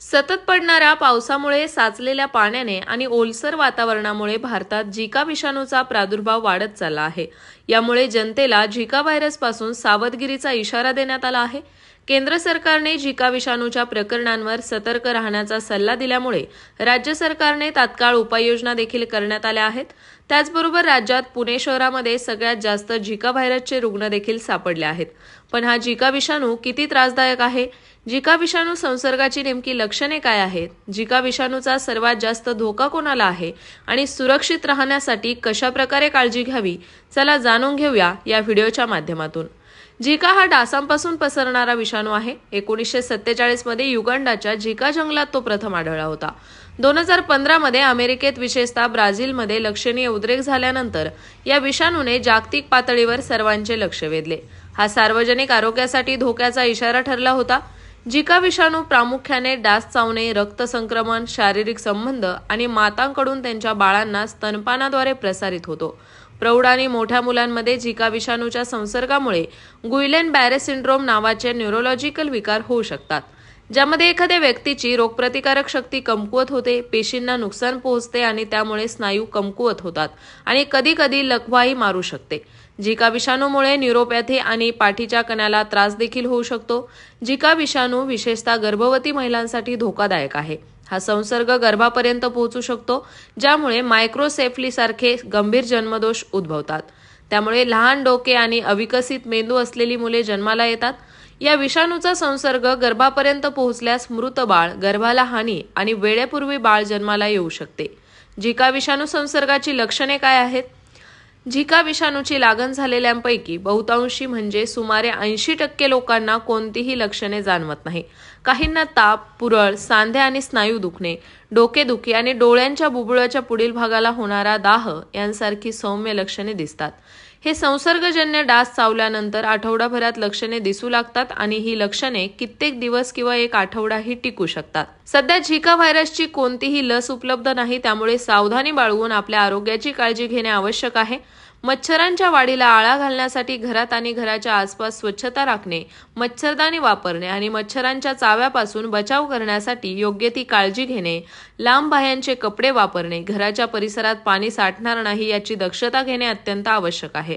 सतत पडणाऱ्या पावसामुळे साचलेल्या पाण्याने आणि ओलसर वातावरणामुळे भारतात झिका विषाणूचा प्रादुर्भाव वाढत चालला आहे. यामुळे जनतेला झिका व्हायरसपासून सावधगिरीचा इशारा देण्यात आला आहे. केंद्र सरकारने झिका विषाणूच्या प्रकरणांवर सतर्क राहण्याचा सल्ला दिल्यामुळे राज्य सरकारने तात्काळ उपाययोजना देखील करण्यात आल्या आहेत. त्याचबरोबर राज्यात पुणे शहरामध्ये सगळ्यात जास्त झिका व्हायरसचे रुग्ण देखील सापडले आहेत. पण हा झिका विषाणू किती त्रासदायक आहे? जिका विषाणू संसर्गाची नेमकी लक्षणे काय आहेत? जिका विषाणूचा सर्वात जास्त धोका कोणाला आहे? आणि सुरक्षित राहण्यासाठी कशा प्रकारे काळजी घ्यावी? चला जाणून घेऊया या व्हिडिओच्या माध्यमातून. झिका हा डासांपासून पसरणारा विषाणू आहे. एकोणीसशे सत्तेचाळीसमध्ये युगंडाच्या युगांडाच्या झिका जंगलात तो प्रथम आढळला होता. दोन हजार पंधरामध्ये अमेरिकेत विशेषतः ब्राझीलमध्ये लक्षणीय उद्रेक झाल्यानंतर या विषाणूने जागतिक पातळीवर सर्वांचे लक्ष वेधले. हा सार्वजनिक आरोग्यासाठी धोक्याचा इशारा ठरला होता. झिका विषाणू प्रामुख्याने डास चावणे रक्त संक्रमण शारीरिक संबंध आणि मातांकडून त्यांच्या बाळांना स्तनपानाद्वारे प्रसारित होतो. प्रौढ आणि मोठ्या मुलांमध्ये झिका विषाणूच्या संसर्गामुळे गुइलेन बॅरे सिंड्रोम नावाचे न्यूरोलॉजिकल विकार होऊ शकतात. ज्यामध्ये एखाद्या व्यक्तीची रोगप्रतिकारक शक्ती कमकुवत होते पेशींना नुकसान पोहोचते आणि त्यामुळे स्नायू कमकुवत होतात आणि कधी कधी लकवाही मारू शकते. झिका विषाणूमुळे न्युरोपॅथी आणि पाठीच्या कण्याला त्रास देखील होऊ शकतो. झिका विषाणू विशेषतः गर्भवती महिलांसाठी धोकादायक आहे. हा संसर्ग गर्भापर्यंत पोहोचू शकतो ज्यामुळे मायक्रोसेफलीसारखे गंभीर जन्मदोष उद्भवतात. त्यामुळे लहान डोके आणि अविकसित मेंदू असलेली मुले जन्माला येतात. या विषाणूचा संसर्ग गर्भापर्यंत पोहोचल्यास मृत बाळ गर्भाला हानी आणि वेळेपूर्वी बाळ जन्माला येऊ शकते. झिका विषाणू संसर्गाची लक्षणे काय आहेत? झिका विषाणूची लागण झालेल्यांपैकी बहुतांशी म्हणजे सुमारे ऐंशी टक्के लोकांना कोणतीही लक्षणे जाणवत नाही. काहींना ताप पुरळ सांधे आणि स्नायू दुखणे डोकेदुखी आणि डोळ्यांच्या बुबुळाच्या पुढील भागाला होणारा दाह यांसारखी सौम्य लक्षणे दिसतात. हे संसर्गजन्य डास चावल्यानंतर आठवडाभरात लक्षणे दिसू लागतात आणि ही लक्षणे कित्येक दिवस किंवा एक आठवडाही टिकू शकतात. सध्या झिका व्हायरसची कोणतीही लस उपलब्ध नाही त्यामुळे सावधानी बाळगून आपल्या आरोग्याची काळजी घेणे आवश्यक आहे. मच्छरांच्या वाढीला आळा घालण्यासाठी घरात आणि घराच्या आसपास स्वच्छता राखणे मच्छरदाणी वापरणे आणि मच्छरांच्या चाव्यापासून बचाव करण्यासाठी योग्य ती काळजी घेणे लांब बाह्यांचे कपडे वापरणे घराच्या परिसरात पाणी साठणार नाही याची दक्षता घेणे अत्यंत आवश्यक आहे.